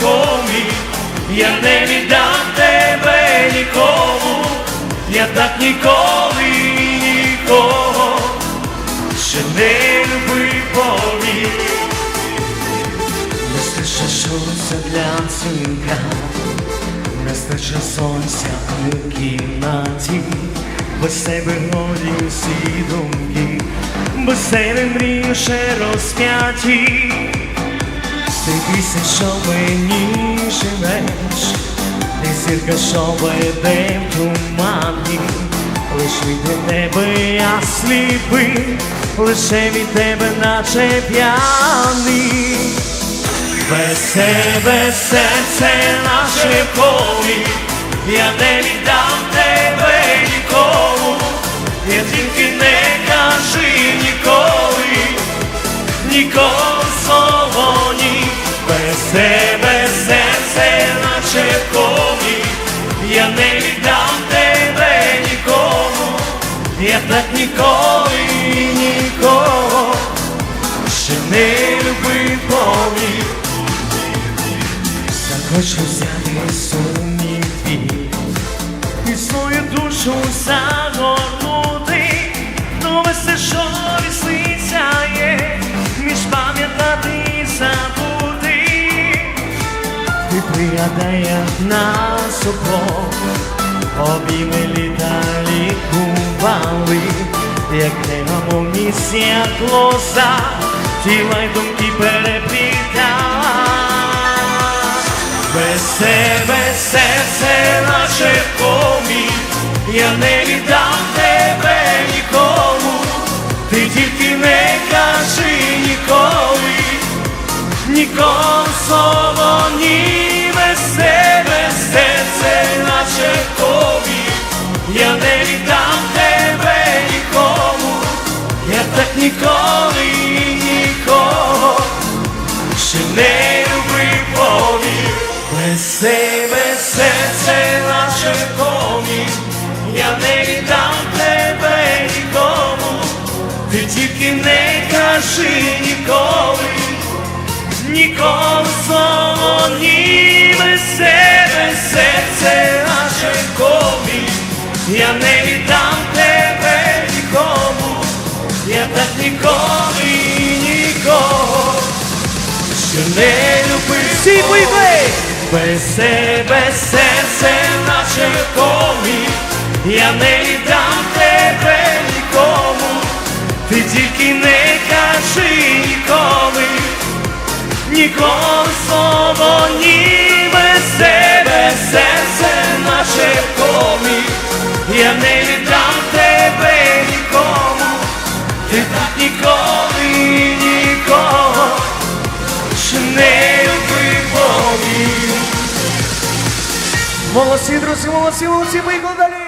комі, я не віддам тебе нікому, я так ніколи нікого ще не любив повір. Не стише сонця для дзвінка, не стише сонця у кімнаті, без тебе голі всі думки, без тебе мрію ще розп'яті. Ти пісня, що мені живеш, ти зірка, що веде в тумані, лиш від тебе я сліпий, лише від тебе наче п'яний. Без тебе серце наше полі, я не віддам тебе нікому, я тільки не кажи ніколи, ніколи не віддам тебе нікому, я так ніколи нікого ще не любив повір. Захочу взяти сумніві і свою душу загорнути, ну все, що вісниться є, між пам'ятати забути. Ти нас обох обійми літа лікували, як негамовні як лоза, тіла й думки переплітала. Без тебе серце наше комі, я не віддам тебе нікому, ти тільки не кажи ніколи, ніколи слово ні тебе серце наше комі, я не віддам тебе нікому, я так ніколи нікого ще не любив повір, тебе серце наше комі, я не віддам тебе нікому, ти тільки не кажи ніколи, ніколи слово ні я не віддам тебе нікому, я так ніколи нікого що не любив без тебе серце наше комі, я не віддам тебе нікому, ти тільки не кажи ніколи, ніколи слово ти ніколи нікого ще не любив. Молодці, друзі, молодці, молодці, поїхали далі!